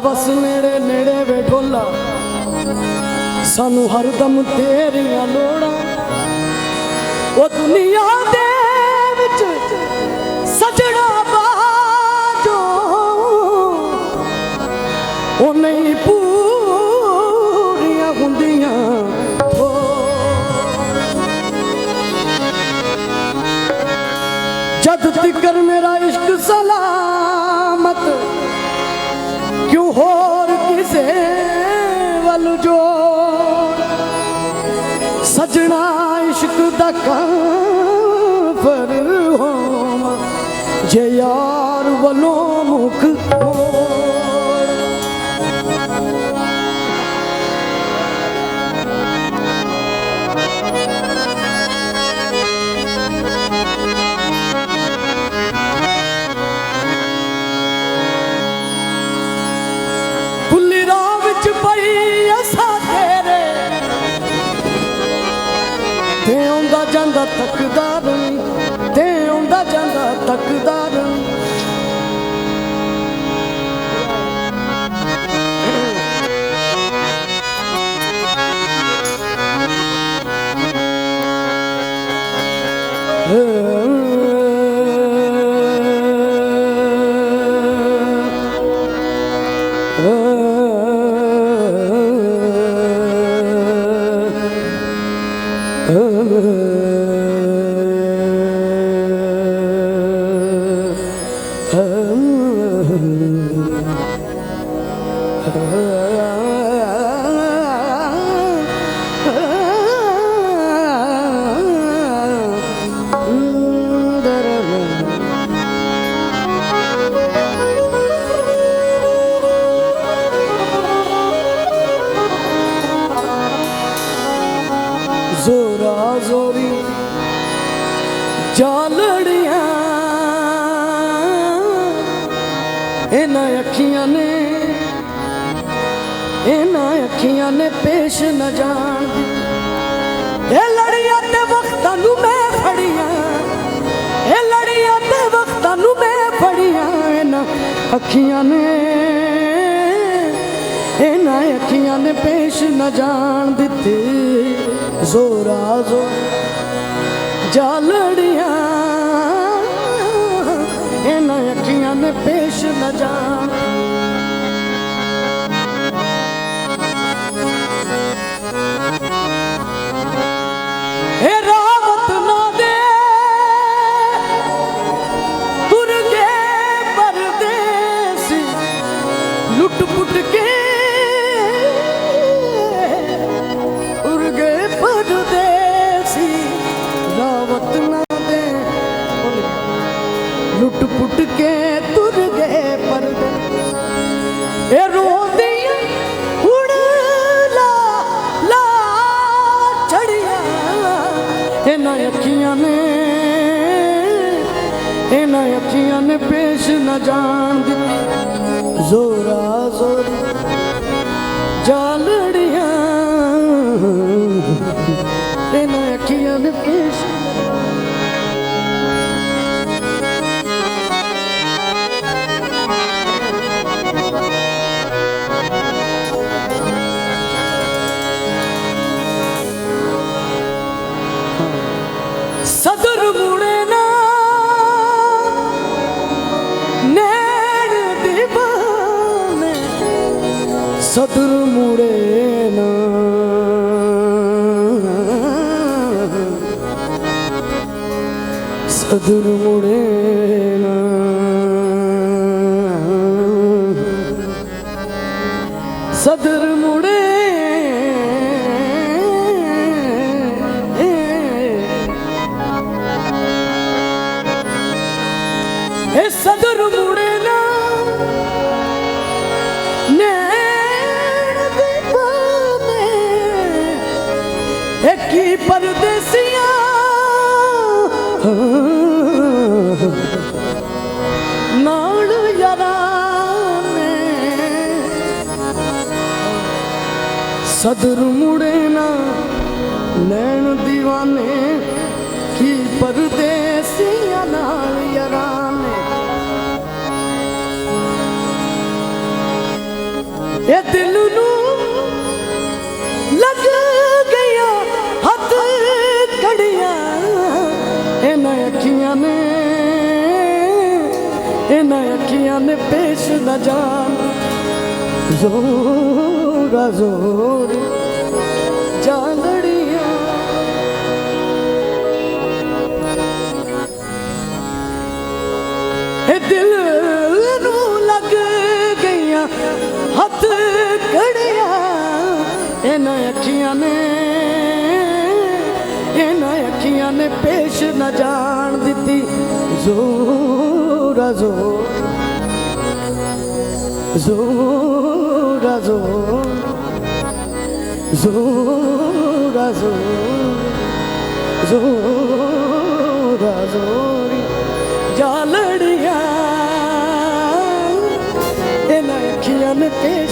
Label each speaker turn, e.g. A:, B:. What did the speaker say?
A: ਬਸ ਨੇੜੇ ਨੇੜੇ ਵੇ ਢੋਲਾ। ਸਾਨੂੰ ਹਰਦਮ ਤੇਰੀਆਂ ਲੋੜਾਂ। ਉਹ ਦੁਨੀਆ ਦੇ ਵਿੱਚ ਸਜਣਾ ਬਾਜੋ। ਉਹ ਨਹੀਂ ਪੂਰੀਆਂ ਹੁੰਦੀਆਂ। ਜਦ ਤਿਕਰ ਮੇਰਾ ਇਸ਼ਕ ਸਲਾਮਤ ਸਜਣਾ ਇਸ਼ਕ ਦਾ ਕਾਫਰ ਹੋਵਾਂ। ਜੇ ਯਾਰ ਵੱਲੋਂ ਜਾਂਦਾ ਤੱਕਦਾਰ ਜ਼ੋਰਾ ਜ਼ੋਰੀ ਜਾਲੜੀਆਂ ਇਹਨਾਂ ਅੱਖੀਆਂ ਨੇ ਇਹਨਾਂ ਅੱਖੀਆਂ ਨੇ ਪੇਸ਼ ਨਾ ਜਾਣ ਇਹ ਲੜੀਆਂ ਤੇ ਵਕਤਾਂ ਨੂੰ ਮੈਂ ਫੜੀਆਂ। ਇਹ ਲੜੀਆਂ ਤੇ ਵਕਤਾਂ ਨੂੰ ਮੈਂ ਫੜੀਆਂ। ਇਹਨਾਂ ਅੱਖੀਆਂ ਨੇ, ਇਹਨਾਂ ਅੱਖੀਆਂ ਨੇ ਪੇਸ਼ ਨਾ ਜਾਣ ਦਿੱਤੇ। ਜ਼ੋਰਾ ਜ਼ੋਰ ਜਾਲੜੀਆਂ ਇਹਨਾਂ ਅੱਖੀਆਂ ਨੇ ਪੇਸ਼ ਨਾ ਜਾਣ ਇਹਨਾਂ ਅੱਖੀਆਂ ਨੇ, ਇਹਨਾਂ ਅੱਖੀਆਂ ਨੇ ਪੇਸ਼ ਨਾ ਜਾਣ ਦਿੱਤੀ। ਜ਼ੋਰਾ ਜ਼ੋਰ ਜਾਲੜੀਆਂ, ਇਹਨਾਂ ਅੱਖੀਆਂ ਨੇ ਪੇਸ਼ ਸਦਰ ਮੁੜੇ ਨਾ। ਸਦਰ ਮੁੜੇ ਸਦਰ ਮੁੜੇ ਨਾ ਨੈਣ دیਵਾਨੇ ਕੀ ਪਰਦੇ ਇਹਨਾਂ ਅੱਖੀਆਂ ਨੇ ਪੇਸ਼ ਨਾ ਜਾਣ। ਜ਼ੋਰਾ, ਜ਼ੋਰ ਜਾਲੜੀਆਂ ਇਹ ਦਿਲ ਨੂੰ ਲੱਗ ਗਈਆਂ, ਹੱਥ ਘੜੀਆਂ। ਇਹਨਾਂ ਅੱਖੀਆਂ ਨੇ, ਇਹਨਾਂ ਅੱਖੀਆਂ ਨੇ ਪੇਸ਼ ਨਾ ਜਾਣ ਦਿੱਤੀ। ਜ਼ੋਰਾ ਜ਼ੋਰ ਜ਼ੋਰਾ ਜ਼ੋਰ ਜ਼ੋਰਾ ਜ਼ੋਰ ਜ਼ੋਰਾ ਜ਼ੋਰ ਜਾਲੜੀਆਂ ਇਹਨਾਂ ਅੱਖੀਆਂ ਨੇ ਪੇਸ਼